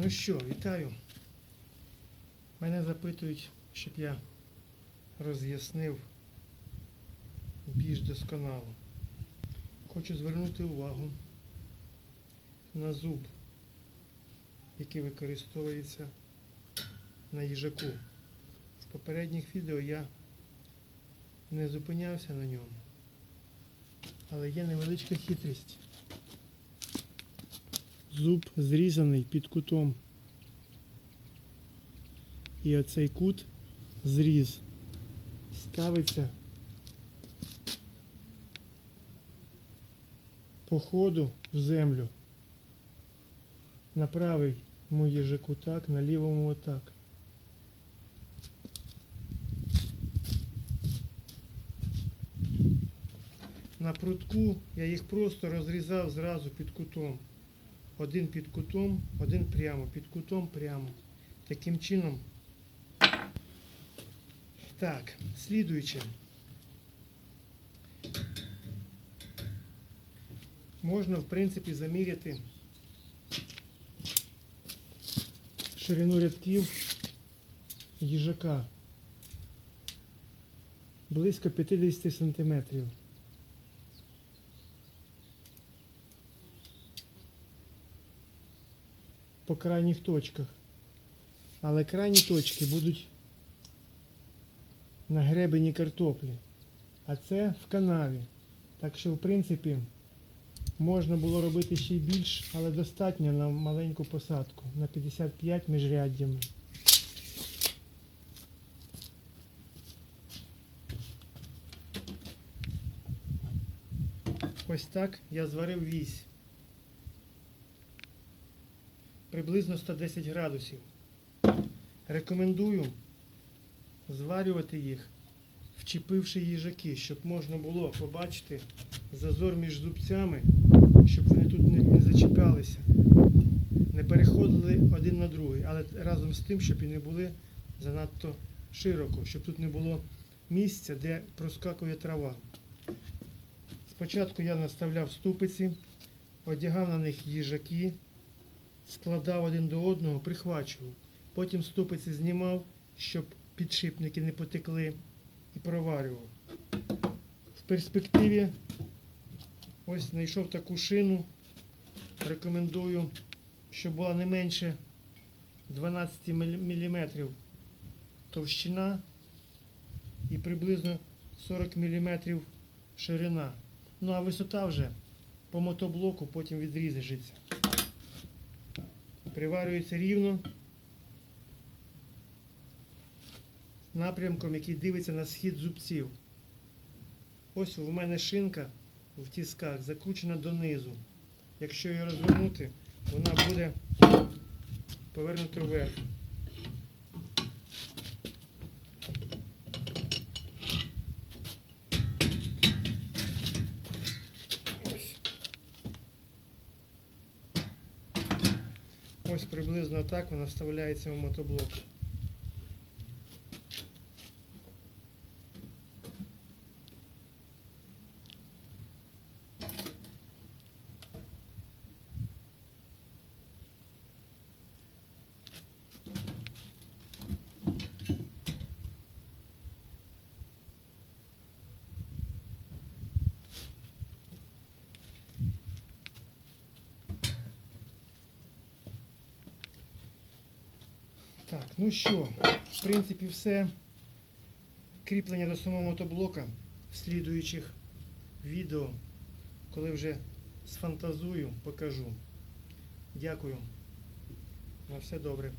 Ну що, вітаю. Мене запитують, щоб я роз'яснив більш досконало. Хочу звернути увагу на зуб, який використовується на їжаку. В попередніх відео я не зупинявся на ньому, але є невеличка хитрість. Зуб зрізаний під кутом. І оцей кут зріз ставиться по ходу в землю. На правий їжаку так, на лівому отак. На прутку я їх просто розрізав зразу під кутом. Один під кутом, один прямо, під кутом прямо. Таким чином. Так, слідуюче. Можна, в принципі, заміряти ширину рядків їжака близько 50 сантиметрів. По крайніх точках. Але крайні точки будуть на гребені картоплі. А це в канаві. Так що, в принципі, можна було робити ще й більш, але достатньо на маленьку посадку на 55 міжряддями. Ось так я зварив вісь. Приблизно 110 градусів. Рекомендую зварювати їх, вчепивши їжаки, щоб можна було побачити зазор між зубцями, щоб вони тут не, не зачіплялися, не переходили один на другий, але разом з тим, щоб і не були занадто широко, щоб тут не було місця, де проскакує трава. Спочатку я наставляв ступиці, одягав на них їжаки складав один до одного, прихвачував. Потім ступиці знімав, щоб підшипники не потекли і проварював. В перспективі ось знайшов таку шину. Рекомендую, щоб була не менше 12 мм товщина і приблизно 40 мм ширина. Ну а висота вже по мотоблоку потім відрізається приварюється рівно напрямком, який дивиться на схід зубців. Ось у мене шинка в тісках закручена донизу. Якщо її розвернути, вона буде повернута вверх. Ось приблизно так вона вставляється в мотоблок. Так, ну що, в принципі, все. Кріплення до самого мотоблока в слідуючих відео, коли вже сфантазую, покажу. Дякую. На все добре.